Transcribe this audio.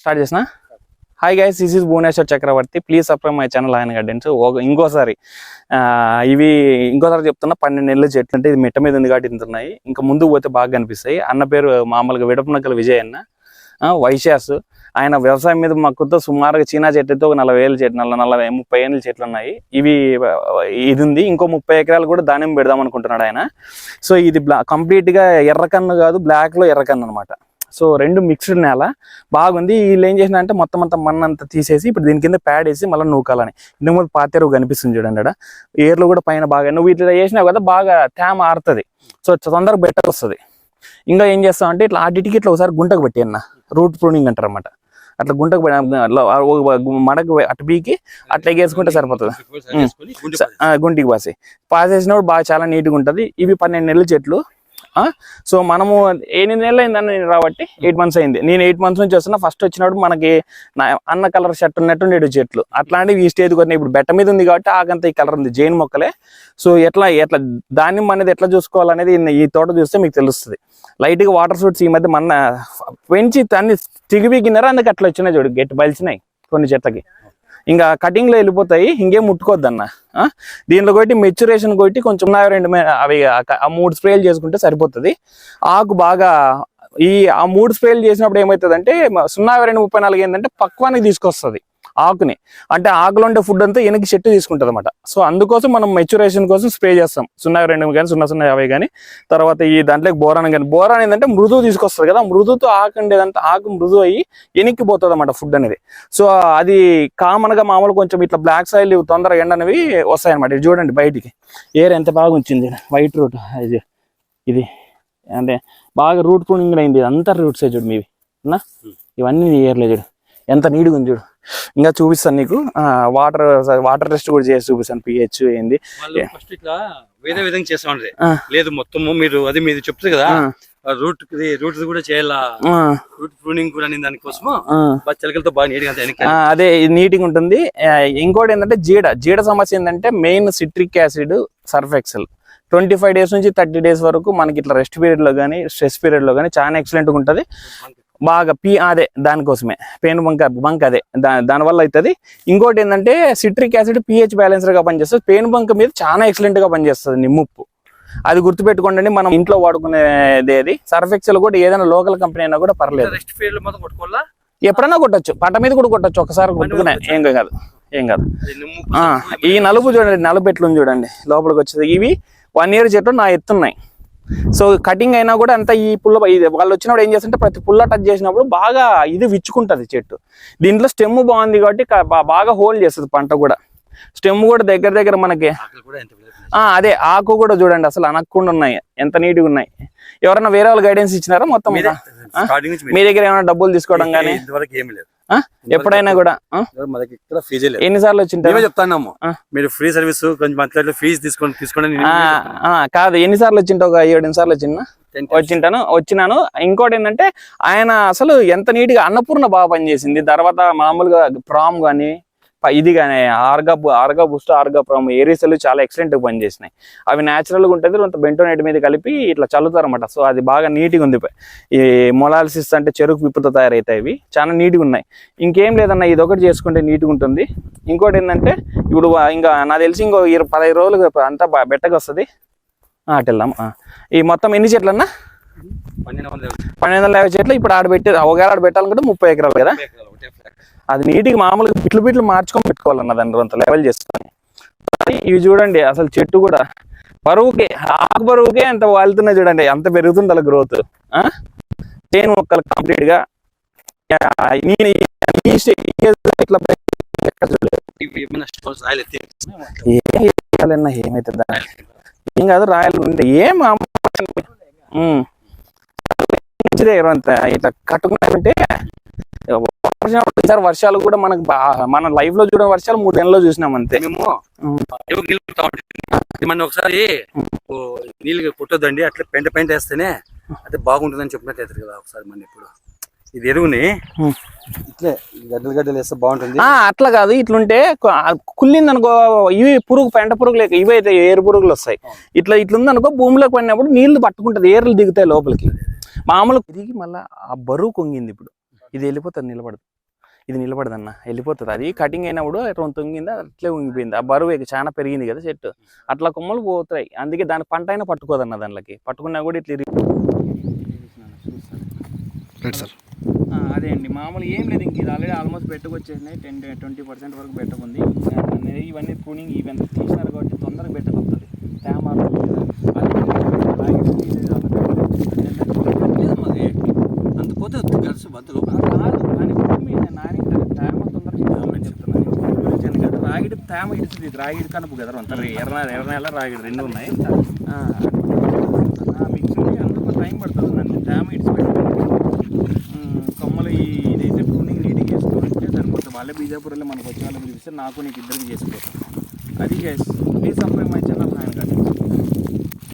Start చేసిన? Hi guys this is Bhuvaneshwar Chakravarthi please subscribe my channel ఆయన గడ్డెన్స్ ఇంకోసారి ఇవి ఇంకోసారి చెప్తున్నా పన్నెండు నెలలు చెట్లు అంటే ఇది మిట్ట మీద ఉంది కాబట్టి ఇంత ఇంకా ముందుకు పోతే బాగా కనిపిస్తాయి. అన్న పేరు మామూలుగా విడపనకల విజయ్ అన్న. ఆ, వైశాస్ ఆయన వ్యవసాయం మీద మక్కుతో సుమారుగా చీనా చెట్లతో ఒక నలభై వేల చెట్లు నల్ల నలభై ముప్పై ఏళ్ళ చెట్లు ఉన్నాయి. ఇవి ఇది ఉంది. ఇంకో ముప్పై ఎకరాలు కూడా దానిం పెడదాం అనుకుంటున్నాడు ఆయన. సో ఇది బ్లా కంప్లీట్గా ఎర్రకన్ను కాదు బ్లాక్లో ఎర్రకన్ను అనమాట సో రెండు మిక్స్డ్ నేల. బాగుంది. వీళ్ళు ఏం చేసిన అంటే మొత్తం అంతా మన్ను అంతా తీసేసి ఇప్పుడు దీని కింద ప్యాడ్ వేసి మళ్ళీ నూకాలని. ఇంతకు ముందు పాతెరువు కనిపిస్తుంది చూడండి అక్కడ ఏర్లు కూడా పైన బాగా నువ్వు ఇట్లా చేసినావు కదా బాగా తేమ ఆరుతుంది. సో తొందరగా బెటర్ వస్తుంది. ఇంకా ఏం చేస్తాం అంటే ఇట్లా ఆటికి ఇట్లా ఒకసారి గుంటకు పెట్టి అన్న రూట్ ప్రూనింగ్ అంటారు అనమాట అట్లా గుంటకు మడకు అటు బీకి అట్లా ఎగేసుకుంటే సరిపోతుంది. గుంటికి పాసి పాసేసినప్పుడు బాగా చాలా నీట్గా ఉంటుంది. ఇవి పన్నెండు నెలల చెట్లు. సో మనము ఎనిమిది నెలలు అయిందని నేను రాబట్టి ఎయిట్ మంత్స్ అయింది. నేను ఎయిట్ మంత్స్ నుంచి వస్తున్నా ఫస్ట్ వచ్చినప్పుడు మనకి అన్న కలర్ షర్ట్ ఉన్నట్టు నేడు చెట్లు. అట్లాంటివి ఈ స్టేజ్ కొన్ని ఇప్పుడు బెట్ట మీద ఉంది కాబట్టి ఆగంత ఈ కలర్ ఉంది జైన్ మొక్కలే. సో ఎట్లా ఎట్లా దానిమ్మ అనేది ఎట్లా చూసుకోవాలనేది ఈ- తోట చూస్తే మీకు తెలుస్తుంది. లైట్గా వాటర్ సూట్స్ ఈ మధ్య మన పెంచి అన్ని తిగిపిగినారు అందుకు అట్లా వచ్చినాయి చూడు గట్టి బలిచినాయి కొన్ని చెట్లకి. ఇంకా కటింగ్లో వెళ్ళిపోతాయి. ఇంకేం ముట్టుకోవద్దన్న. ఆ? దీంట్లో కొట్టి మెచ్యురేషన్ కొట్టి కొంచెం రెండు అవి ఆ- మూడు స్ప్రేలు చేసుకుంటే సరిపోతుంది. ఆకు బాగా ఈ ఆ మూడు స్ప్రేలు చేసినప్పుడు ఏమవుతుంది అంటే సున్నా రెండు ముప్పై నాలుగు ఏంటంటే పక్వానికి తీసుకొస్తుంది. ఆకుని. అంటే ఆకులు ఉండే ఫుడ్ అంతా వెనక్కి చెట్టు తీసుకుంటుంది అనమాట సో అందుకోసం మనం మెచ్యురేషన్ కోసం స్ప్రే చేస్తాం. సున్నా రెండు కానీ సున్నా సున్నా యాభై కానీ తర్వాత ఈ దాంట్లో బోరాన్ కానీ బోరాన్ ఏంటంటే మృదువు తీసుకొస్తుంది కదా మృదుతో ఆకు ఉండేదంటే ఆకు మృదు అయ్యి వెనక్కి పోతుంది అనమాట ఫుడ్ అనేది. సో అది కామన్గా మామూలు కొంచెం ఇట్లా బ్లాక్ సాయిల్ తొందరగా ఎండ అనేవి వస్తాయన్నమాట. ఇది చూడండి బయటికి. ఏర్ ఎంత బాగా ఉంచింది. వైట్ రూట్ ఇది ఇది అంటే బాగా రూట్ ప్రూనింగ్ అయింది. అంతా రూట్సే చూడు మీవి. ఇవన్నీ ఏర్లే చూడు. ఎంత నీట్గా ఉంది చూడు. ఇంకా చూపిస్తాను నీకు. వాటర్ వాటర్ టెస్ట్ కూడా చేసి చూపిస్తాను పిహెచ్ ఏంది. వాళ్ళు ఫస్ట్ ఇట్లా వేరే విధంగా చేస్తా ఉండ్రి ఆ. లేదు మొత్తము మీరు అది మీరు చెప్తారు కదా రూట్ రూట్ కూడా చేయాలా? రూట్ ప్రూనింగ్ కూడా. బాగా చిలకలతో బాగా నీట్గా అదే నీట్గా ఉంటుంది. ఇంకోటి ఏంటంటే జీడ. జీడ సమస్య ఏంటంటే main citric acid Surf Excel twenty five days నుంచి థర్టీ డేస్ వరకు మనకి ఇట్లా రెస్ట్ పీరియడ్లో కానీ స్ట్రెస్ పీరియడ్లో కానీ చాలా ఎక్సలెంట్గా ఉంటుంది. బాగా పీ అదే దానికోసమే. పెయిన్ బంక్ బంక్ అదే. దా దానివల్ల అవుతుంది ఇంకోటి ఏంటంటే సిట్రిక్ యాసిడ్ పిహెచ్ బ్యాలెన్సర్గా పనిచేస్తుంది. పెయిన్ బంక్ మీద చాలా ఎక్సలెంట్గా పనిచేస్తుంది నిమ్ముప్పు అది గుర్తుపెట్టుకోండి మనం ఇంట్లో వాడుకునేది అది సర్ఫ్ ఎక్సెల్ కూడా ఏదైనా లోకల్ కంపెనీ అయినా కూడా పర్లేదు. ఎప్పుడైనా కొట్టొచ్చు. పట్ట మీద కూడా కొట్టొచ్చు. ఒకసారి కొట్టుకునే ఏం కాదు. ఏం కాదు. ఈ నలుపు చూడండి నలుపు ఎట్లుంది చూడండి. లోపలికి వచ్చేది. ఇవి వన్ ఇయర్ చెట్లు నా ఎత్తున్నాయి. సో కటింగ్ అయినా కూడా అంత ఈ పుల్ల వాళ్ళు వచ్చినప్పుడు ఏం చేస్తుంటే ప్రతి పుల్ల టచ్ చేసినప్పుడు బాగా ఇది విచ్చుకుంటది చెట్టు. దీంట్లో స్టెమ్ బాగుంది కాబట్టి బాగా హోల్డ్ చేస్తుంది పంట కూడా. స్టెమ్ కూడా దగ్గర దగ్గర మనకి అదే ఆకు కూడా చూడండి అసలు అనకుండా ఉన్నాయి ఎంత నీట్గా ఉన్నాయి. ఎవరైనా వేరే వాళ్ళు గైడెన్స్ ఇచ్చినారా మొత్తం మీ దగ్గర ఏమైనా డబ్బులు తీసుకోవడం కానీ ఇంతవరకు ఏమీ లేదు? ఎప్పుడైనా కూడా? దగ్గర ఇక్కడ ఫీజే లేదు. ఎన్నిసార్లు వచ్చింటారు. మీరు ఫ్రీ సర్వీస్ కొంచెం ఫీజు తీసుకోండి తీసుకోండి కాదు ఎన్నిసార్లు వచ్చింటా ఒక ఏడు ఎన్ని సార్లు times. వచ్చింటాను వచ్చినాను. ఇంకోటి ఏంటంటే ఆయన అసలు ఎంత నీట్గా అన్నపూర్ణ బాగా పనిచేసింది. తర్వాత మామూలుగా ప్రామ్ కానీ ఇది కానీ ఆర్గా ఆర్గా బూస్ట్ ఆర్గా ప్రామ్ ఏరీసలు చాలా ఎక్సలెంట్గా పనిచేసినాయి. అవి natural గా ఉంటుంది కొంత బెంటోనైట్ మీద కలిపి ఇట్లా చల్లుతారు అనమాట సో అది బాగా నీట్గా ఉంది. ఈ మొలాలిసిస్ అంటే చెరుకు పిప్పుతో తయారవుతాయి ఇవి. చాలా నీట్గా ఉన్నాయి. ఇంకేం లేదన్న ఇది ఒకటి చేసుకుంటే నీట్గా ఉంటుంది. ఇంకోటి ఏంటంటే ఇప్పుడు ఇంకా నాకు తెలిసి ఇంకో ఇరవై పదహైదు రోజులు అంతా బెట్టగా వస్తుంది. అటు వెళ్దాం. ఈ మొత్తం ఎన్ని చెట్లు అన్నా పన్నెండు వందల పన్నెండు వందల యాభై చెట్లు ఇప్పుడు ఆడ పెట్టి ఒకవేళ ఆడ పెట్టాలనుకుంటే ముప్పై ఎకరాలు కదా యాభై ఎకరాలు, ఒకటే ఫ్లాట్. అది నీటికి మామూలుగా బిట్లు బిట్లు మార్చుకొని పెట్టుకోవాలన్న దాన్ని అంత లెవెల్ చేసుకొని ఇవి చూడండి అసలు చెట్టు కూడా బరువుకే ఆకు బరువుకే అంత వాళ్తున్నాయి చూడండి అంత పెరుగుతుంది అలా గ్రోత్ చేను మొక్కలు కంప్లీట్గా నేను ఇట్లా ఏమైనా ఏం ఏమైతుందా? ఏం కాదు రాయలు ఉండే ఏం మంచిదే ఇట్లా కట్టుకున్నామంటే ఈసారి వర్షాలు కూడా మనకు మన లైఫ్లో చూడని వర్షాలు మూడు నెలల్లో చూసినాం అంతే. మేము మన ఒకసారి నీళ్ళు కొట్టొద్దండి అట్లా పెంట పెంట వేస్తేనే అదే బాగుంటుందని చెప్పినట్టు అవుతుంది కదా ఒకసారి మన ఇప్పుడు. ఇది ఎరువుని. ఇట్లే గడ్డలు గడ్డలు వేస్తే బాగుంటుంది. అట్లా కాదు ఇట్లుంటే కుళ్ళింది అనుకో ఇవి పురుగు పెంట పురుగు లేక ఇవి అయితే ఏరు పురుగులు వస్తాయి. ఇట్లా ఇట్లుంది అనుకో భూమిలోకి పడినప్పుడు నీళ్ళు పట్టుకుంటది ఏర్లు దిగుతాయి లోపలికి. మామూలు తిరిగి మళ్ళా ఆ బరువు కొంగింది ఇప్పుడు. ఇది వెళ్ళిపోతుంది నిలబడదు. ఇది నిలబడదు అన్న వెళ్ళిపోతుంది. అది కటింగ్ అయినప్పుడు అట్లా తొంగింది అట్లే ఉంగిపోయింది. ఆ బరువు ఇక చాలా పెరిగింది కదా చెట్టు. అట్లా కొమ్మలు పోతాయి. అందుకే దాని పంట అయినా పట్టుకోదన్న దానికి పట్టుకున్నా కూడా ఇట్లా సార్ అదే అండి. మామూలు ఏం లేదు ఇంక ఇది ఆల్రెడీ ఆల్మోస్ట్ పెట్టుకొచ్చేసినాయి టెన్ ట్వంటీ పర్సెంట్ వరకు పెట్టుకుంది ఇవన్నీ ప్రూనింగ్ ఇవన్నీ తీసినారు కాబట్టి తొందరగా పెట్టగలుగుతుంది తేమ ఉంటుంది కదా, అది బాగా తీసేది మరి అంత పోతే కలిసి మధ్యలో ఆ, కాదు కానీ భూమి నాని తేమ తొందరగా ఇవ్వాలని చెప్తున్నాను భూమి గురించి అని కాదు రాగిడి తేమ ఇడుస్తుంది ఇది రాగిడి కనుపు కదా అంత. ఎర్ర ఎర్ర నెల రాగిడి రెండు ఉన్నాయి. మిక్సింగ్ అందుకు టైం పడుతుంది నన్ను తేమ ఇడిచిపెట్టి కొమ్మలు ఈ ఇదైతే ప్రూనింగ్ నీట్గా చేసుకోవాలంటే సరిపోతుంది. వాళ్ళే బీజాపురంలో మనకు వచ్చే వాళ్ళకి చూపిస్తే నాకు నీకు ఇద్దరికి చేసుకోవచ్చు అది గైస్ ప్లీజ్ మై